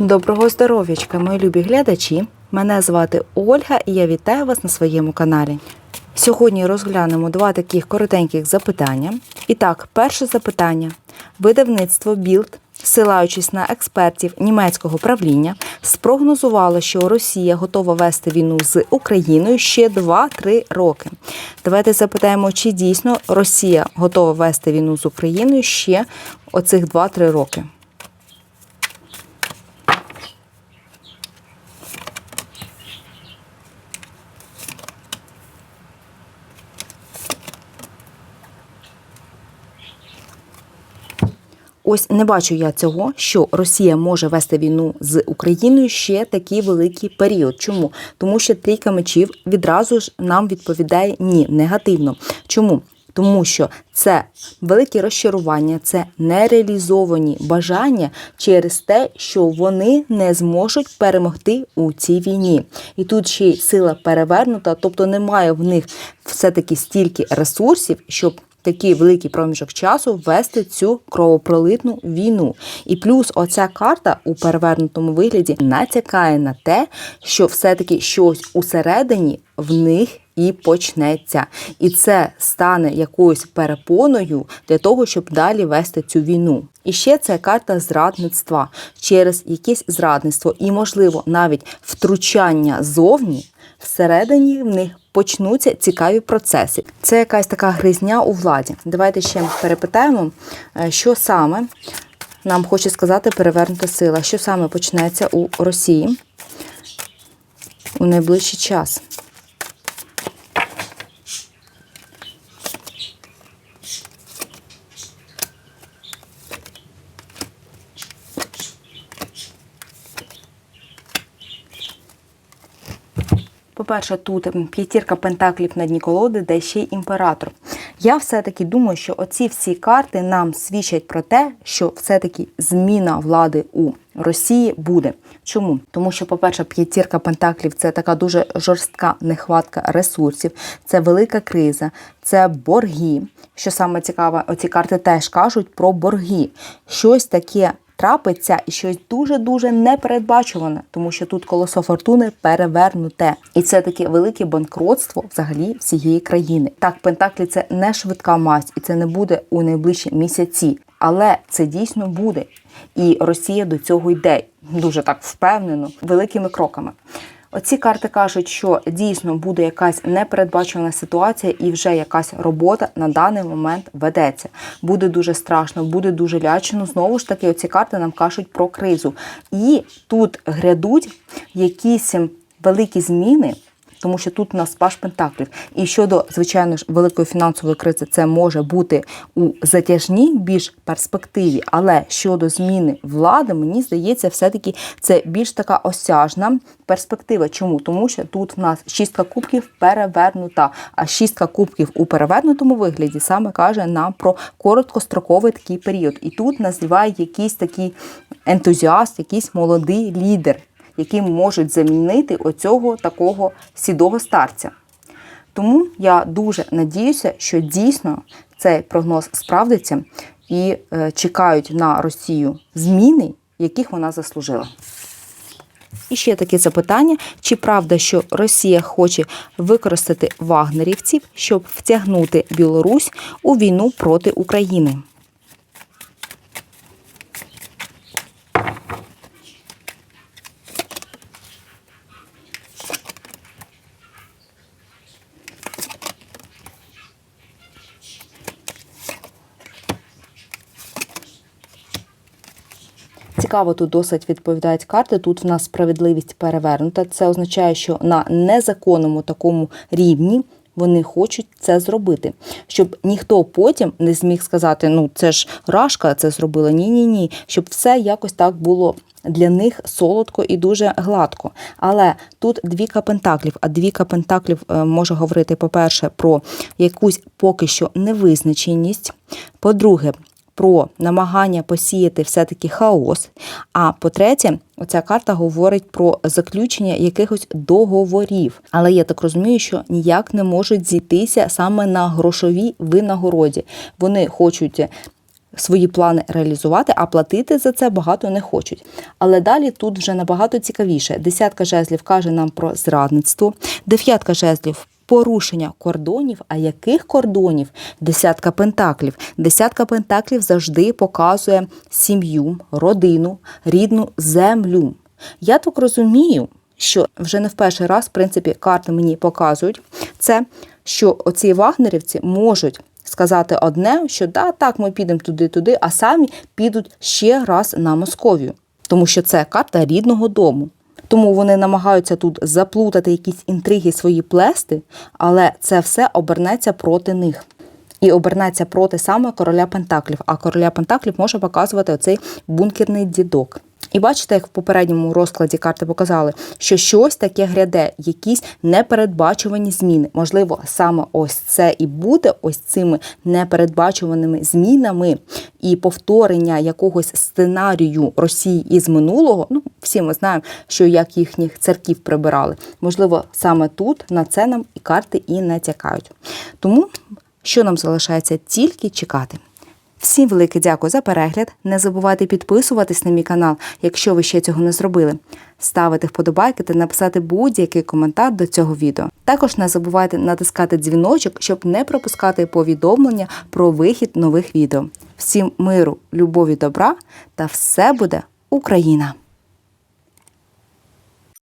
Доброго здоров'ячка, мої любі глядачі. Мене звати Ольга і я вітаю вас на своєму каналі. Сьогодні розглянемо два таких коротеньких запитання. І так, перше запитання. Видавництво Білд, ссилаючись на експертів німецького правління, спрогнозувало, що Росія готова вести війну з Україною ще 2-3 роки. Давайте запитаємо, чи дійсно Росія готова вести війну з Україною ще оцих 2-3 роки. Ось не бачу я цього, що Росія може вести війну з Україною ще такий великий період. Чому? Тому що трійка мечів відразу ж нам відповідає ні, негативно. Чому? Тому що це велике розчарування, це нереалізовані бажання через те, що вони не зможуть перемогти у цій війні. І тут ще й сила перевернута, тобто немає в них все-таки стільки ресурсів, щоб такий великий проміжок часу вести цю кровопролитну війну. І плюс оця карта у перевернутому вигляді натякає на те, що все-таки щось усередині в них і почнеться. І це стане якоюсь перепоною для того, щоб далі вести цю війну. І ще це карта зрадництва через якесь зрадництво, і, можливо, навіть втручання зовні. Всередині в них почнуться цікаві процеси. Це якась така гризня у владі. Давайте ще перепитаємо, е, що саме нам хоче сказати перевернута сила, що саме почнеться у Росії у найближчий час. По-перше, тут п'ятірка пентаклів на дні колоди, де ще й імператор. Я все-таки думаю, що оці всі карти нам свідчать про те, що все-таки зміна влади у Росії буде. Чому? Тому що, по-перше, п'ятірка пентаклів це така дуже жорстка нехватка ресурсів, це велика криза, це борги. Що саме цікаве, оці карти теж кажуть про борги. Щось таке трапиться і щось дуже-дуже непередбачуване, тому що тут колесо фортуни перевернуте. І це таке велике банкротство взагалі всієї країни. Так, Пентаклі це не швидка масть, і це не буде у найближчі місяці. Але це дійсно буде. І Росія до цього йде дуже так впевнено, великими кроками. Оці карти кажуть, що дійсно буде якась непередбачена ситуація, і вже якась робота на даний момент ведеться. Буде дуже страшно, буде дуже лячно. Знову ж таки, оці карти нам кажуть про кризу. І тут грядуть якісь великі зміни. Тому що тут у нас паш пентаклів. І щодо, звичайно ж, великої фінансової кризи, це може бути у затяжній більш перспективі. Але щодо зміни влади, мені здається, все-таки це більш така осяжна перспектива. Чому? Тому що тут в нас шістка кубків перевернута. А шістка кубків у перевернутому вигляді саме каже нам про короткостроковий такий період. І тут називає якийсь такий ентузіаст, якийсь молодий лідер які можуть замінити оцього такого сідого старця. Тому я дуже надіюся, що дійсно цей прогноз справдиться і е, чекають на Росію зміни, яких вона заслужила. І ще таке запитання: чи правда, що Росія хоче використати вагнерівців, щоб втягнути Білорусь у війну проти України? Цікаво, тут досить відповідають карти. Тут в нас справедливість перевернута. Це означає, що на незаконному такому рівні вони хочуть це зробити, щоб ніхто потім не зміг сказати: ну це ж Рашка це зробила. Ні, ні, ні, щоб все якось так було. Для них солодко і дуже гладко. Але тут двіка пентаклів, а двіка пентаклів е, може говорити, по-перше, про якусь поки що невизначеність. По-друге, про намагання посіяти все-таки хаос. А по-третє, оця карта говорить про заключення якихось договорів. Але я так розумію, що ніяк не можуть зійтися саме на грошовій винагороді. Вони хочуть свої плани реалізувати, а платити за це багато не хочуть. Але далі тут вже набагато цікавіше. Десятка жезлів каже нам про зрадництво, дев'ятка жезлів. Порушення кордонів, а яких кордонів? Десятка пентаклів. Десятка пентаклів завжди показує сім'ю, родину, рідну землю. Я так розумію, що вже не в перший раз, в принципі, карти мені показують це, що оці вагнерівці можуть сказати одне, що да, так, ми підемо туди-туди, а самі підуть ще раз на Московію, тому що це карта рідного дому. Тому вони намагаються тут заплутати якісь інтриги свої плести, але це все обернеться проти них. І обернеться проти саме короля Пентаклів. А короля Пентаклів може показувати оцей бункерний дідок. І бачите, як в попередньому розкладі карти показали, що щось таке гряде, якісь непередбачувані зміни. Можливо, саме ось це і буде ось цими непередбачуваними змінами і повторення якогось сценарію Росії із минулого. Ну, всі ми знаємо, що як їхніх церків прибирали. Можливо, саме тут на це нам і карти і натякають. Тому що нам залишається тільки чекати. Всім велике дякую за перегляд. Не забувайте підписуватись на мій канал, якщо ви ще цього не зробили. Ставити вподобайки та написати будь-який коментар до цього відео. Також не забувайте натискати дзвіночок, щоб не пропускати повідомлення про вихід нових відео. Всім миру, любові, добра та все буде Україна!